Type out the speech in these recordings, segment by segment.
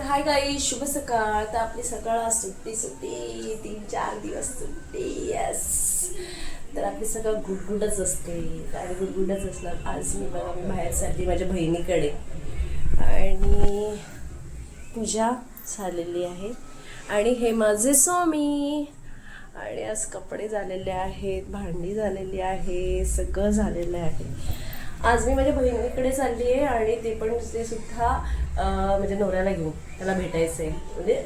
तर हाय गाई शुभ सकाळ. तर आपली सकाळ सुट्टी सुट्टी. तीन चार दिवस सुट्टी. यस तर आपली सकाळ गुडगुडच असते. आणि गुडगुडच असणार. आज मी बघा मी बाहेर चालली माझ्या बहिणीकडे. आणि पूजा झालेली आहे. आणि हे माझे स्वामी. आणि आज कपडे झालेले आहेत भांडी झालेली आहे सगळं झालेलं आहे. आज मी माझ्या बहिणीकडे चालली आहे आणि ते पण ते सुद्धा म्हणजे नवऱ्याला घेऊन त्याला भेटायचं आहे म्हणजे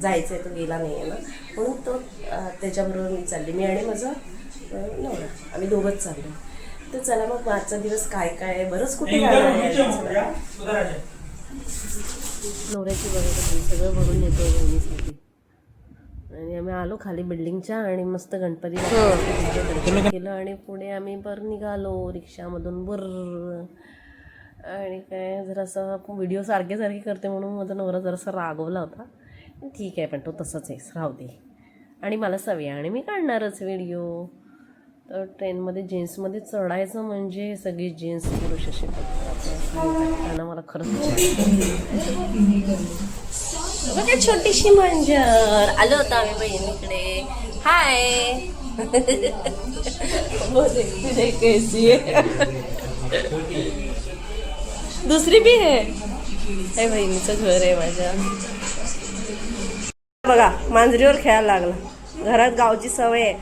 जायचं आहे तो गेला नाही आहे ना. म्हणून तो त्याच्याबरोबर मी चालली. मी आणि माझा नवरा आम्ही दोघंच चाललो. तर चला मग आजचा दिवस काय काय आहे? बरंच कुठे. नवऱ्याची बरोबर सगळं भरून नेतो बहिणीसाठी. आणि आम्ही आलो खाली बिल्डिंगच्या आणि मस्त गणपती दर्शन केलं आणि पुढे आम्ही बर निघालो रिक्षामधून बर आणि काय जरासं व्हिडिओ सारखे सारखे करते म्हणून माझा नवरा जरासा रागवला होता. ठीक आहे पण तो तसंच आहे राहू दे. आणि मला सवय आणि मी काढणारच व्हिडिओ तर ट्रेनमध्ये जीन्समध्ये चढायचं म्हणजे सगळी जीन्स पुरुष असे त्यांना मला खरंच बघा छोटीशी मांजर. आलो होतो आम्ही बहिणीकडे. हाय तुझे कैसी है दुसरी भी है हे बहिणीचं घर आहे माझ्या. बघा मांजरीवर खेळायला लागला. घरात गावची सवय आहे.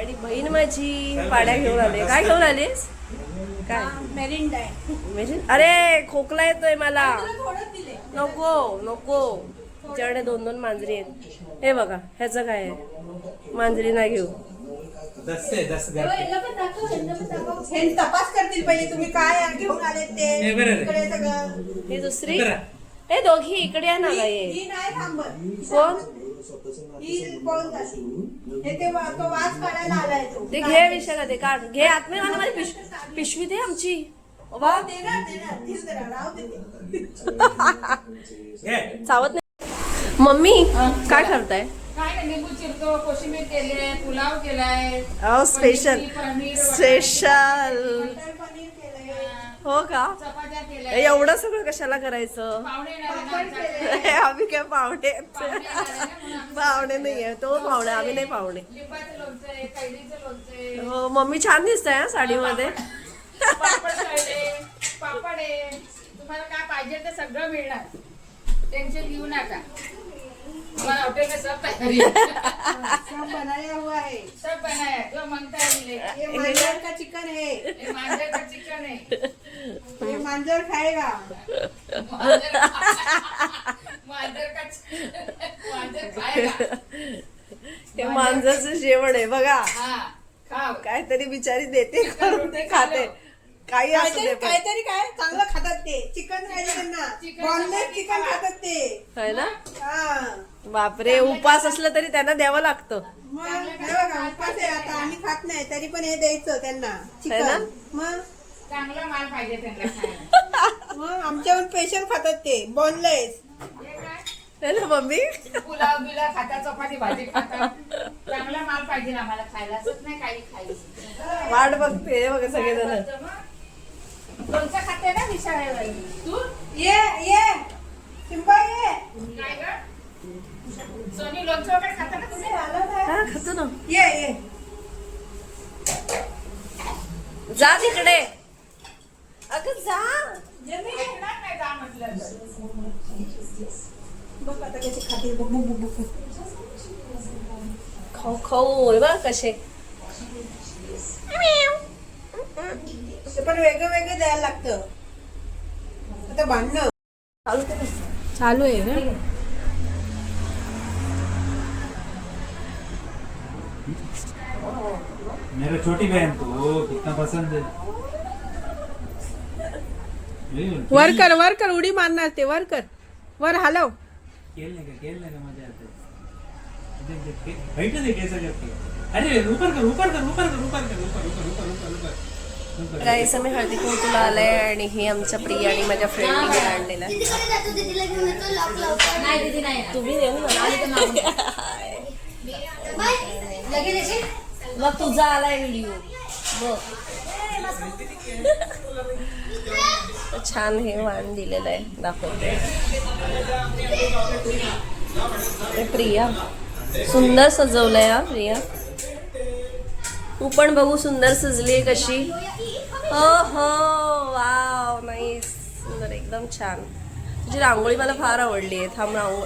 आणि बहीण माझी पाड्या घेऊन आले. काय घेऊन आलीस? काय? म्हणजे अरे खोकला येतोय मला. नको नको. तिच्याकडे दोन दोन मांजरी आहेत. हे बघा ह्याचं काय आहे? मांजरी नाही घेऊ. दस से दस घर पे. हे तपास करतील पहिले तुम्ही काय घेऊन आले ते. हे. इकडे सगळं. ही दुसरी. हे दोघी इकडे या ना गाई ही नाही थांबत. कोण? ही पळून जाते हे ते वा- तो वास काढायला आलाय तो. ते घे विषय ते काढ. घे आत्मे मला माझी पिश पिशवी दे आमची. वा देणार देणार धीर धरा, राहू दे. ते. घे. चावत नाही. मम्मी काय करताय? अहो स्पेशल स्पेशल हो. का? एवढं सगळं कशाला करायचं? आहे आम्ही काय पाहुणे. पाहुणे आहे नाही आहे तो पाहुणे आम्ही नाही पाहुणे. आहे आहे हो मम्मी छान दिसते हा साडीमध्ये. पापड आहे. तुम्हाला काय पाहिजे ते सगळं मिळणार. टेन्शन घेऊ नका. तुम्हाला हॉटेल में सब है. सब बनाया हुआ है. सब बनाया है, जो मांगता है ये मांजर का चिकन है. ये मांजर का चिकन है. ये मांजर खाएगा. मांजर का चिकन मांजर खाएगा. हे मांजरचं जेवण आहे बघा. हा काहीतरी बिचारी देते करून ते खाते. काही असू काहीतरी दे पण. काहीतरी काय? चांगलं खातात ते. चिकन खायचं त्यांना. चिकन बॉनलेस खातात चिकन ते. खातात ते. है ना? हा. बापरे उपास असलं तरी त्यांना द्यावं लागतं. मग हे बघा उपास आहे आता. आम्ही खात नाही तरी पण हे द्यायचं त्यांना. है ना? चिकन. मग? चांगला माल पाहिजे त्यांना खायला. मग आमच्याहून स्पेशल खातात ते. बॉनलेस हे काय? है ना मम्मी? पुलाव बिलाव खाता चपाती भाजी खाता. चांगला माल पाहिजे आम्हाला खायला. असंच नाही काही खायचं. वाट बघते हे बघा सगळेजण. लोणचं तू? ये ये. सिंबा ये. सोनी लोणचं वगैरे खाता ना तुम्ही? हा खातो ना. ये ये. जा तिकडे. अगं जा. ऐकणार नाही जा म्हटलं तर. बघ आता कसे खाते बघ बघ बघ बघ. खाऊ खाऊ. बघ कसे. पण वेगळं वेगळं द्यायला लागतं. आता भांडणं. चालू ते आहे ना? मेरा छोटी बहन को कितना पसंद है। वर कर वर कर उडी मारणार ते वर कर. वर हलव. खेलने का खेलने का मजा आता है। देख देख तो देख कैसा करती है अरे ऊपर कर ऊपर कर ऊपर कर ऊपर कर ऊपर ऊपर ऊपर ऊपर। गाईस आम्ही हळदी कुंकूला आलाय आणि हे आमच्या प्रिया आणि माझ्या फ्रेंडने आणलेलं आहे. तुम्ही देऊ मग तुझा आलाय व्हिडिओ बघ. छान हे वाण दिलेलं आहे. दाखवते प्रिया. सुंदर सजवलंय हा प्रिया. तू पण बघू सुंदर सजली कशी. हो हो वाव नाही सुंदर एकदम छान. तुझी रांगोळी मला फार आवडली आहे. थांब रांगो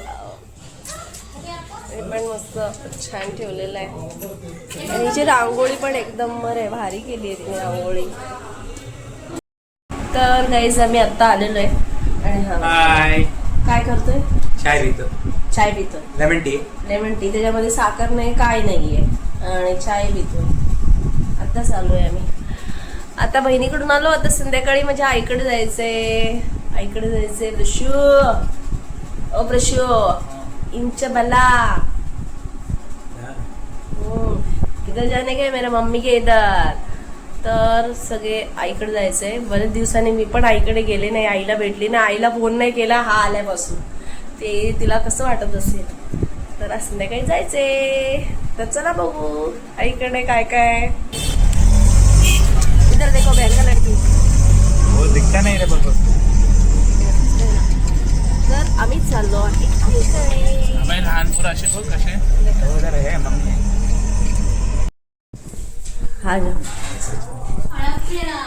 हे पण मस्त छान ठेवलेलं आहे. आणि हिची रांगोळी पण एकदम बरं आहे भारी केली आहे तिने रांगोळी. तर गाईज आम्ही आत्ता आलेलो आहे. आणि हा. हाय काय करतोय? चाय पितो. चाय पितोय लेमन टी लेमन टी त्याच्यामध्ये साखर नाही काय नाहीये. आणि चाय पितोय आता चालू आहे आम्ही. आता बहिणीकडून आलो आता संध्याकाळी माझ्या आईकडे जायचंय. आईकडे जायचंय प्रशू ओ प्रशू इंच बला. हम्म, जाने के मेरा मम्मी के इधर? तर सगळे आईकडे जायचंय. बरेच दिवसांनी मी पण आईकडे गेले नाही आईला भेटली नाही आईला फोन नाही केला हा आल्यापासून. ते तिला कसं वाटत असेल? तर आज संध्याकाळी जायचे तर चला बघू आईकडे काय काय? इधर देखो बहन का लड़की। हो दिखता नाही रे बघ तर आम्ही चाललो आहे आईकडे लहान पोरं असे बघ कसे? हो हे हा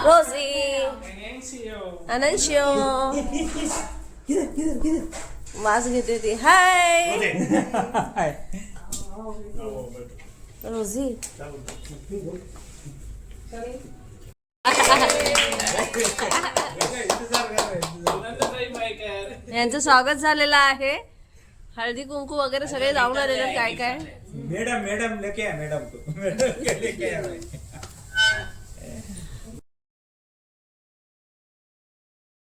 रोजी। अनंशिओ वास घेते ती हाय। रोजी। यांचं स्वागत झालेलं आहे. हळदी कुंकू वगैरे सगळे जाऊन आलेले काय काय? मॅडम मॅडम लेके आया